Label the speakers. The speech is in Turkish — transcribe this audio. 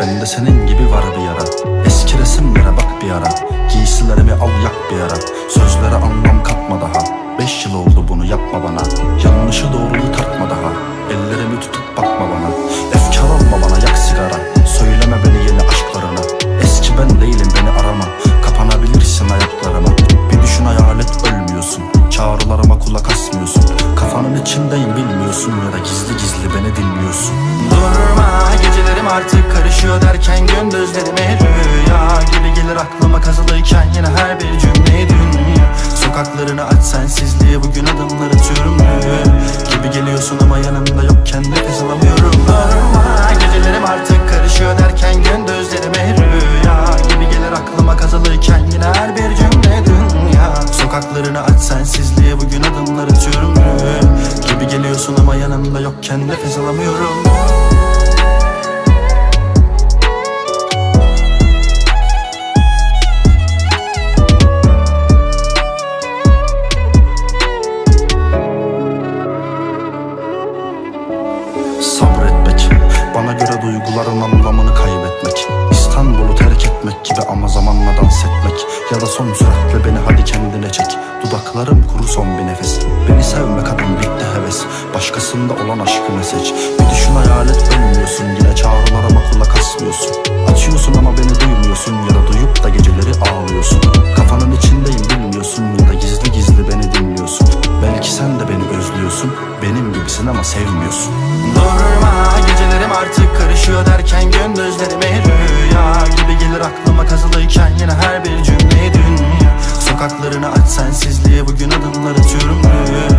Speaker 1: Bende senin gibi var bir yara Eski resimlere bak bir ara. Giysilerimi al yak bir ara. Sözlere artık karışıyor derken gündüzlerime rüya Gibi gelir aklıma kazılıyken yine her bir cümle dünya. Sokaklarını aç sensizliğe bugün adımlar atıyorum. Gibi geliyorsun ama yanımda yokken nefes alamıyorum. Durma gecelerim artık karışıyor derken gündüzlerime rüya Gibi gelir aklıma kazılıyken yine her bir cümle dünya. Sokaklarını aç sensizliğe bugün adımlar atıyorum. Gibi geliyorsun ama yanımda yokken nefes alamıyorum duyguların anlamını kaybetmek. İstanbul'u terk etmek gibi ama zamanla dans etmek. Ya da son süratle beni hadi kendine çek. Dudaklarım kuru son bir nefes. Beni sevme kadın bitti heves. Başkasında olan aşkını seç. Bir düşün hayal et ölmüyorsun Yine çağrılarıma kulak asmıyorsun. Açıyorsun ama beni duymuyorsun. Ya da duyup da geceleri ağlıyorsun. Kafanın içindeyim bilmiyorsun. Ya da gizli gizli beni dinliyorsun. Belki sen de beni özlüyorsun. Benim gibisin ama sevmiyorsun. Durma Gözlerim artık karışıyor derken gündüzlerime rüya Gibi gelir aklıma kazılıyken yine her bir cümleyi dünya. Sokaklarını aç sensizliğe bugün adımlar atıyorum rüya.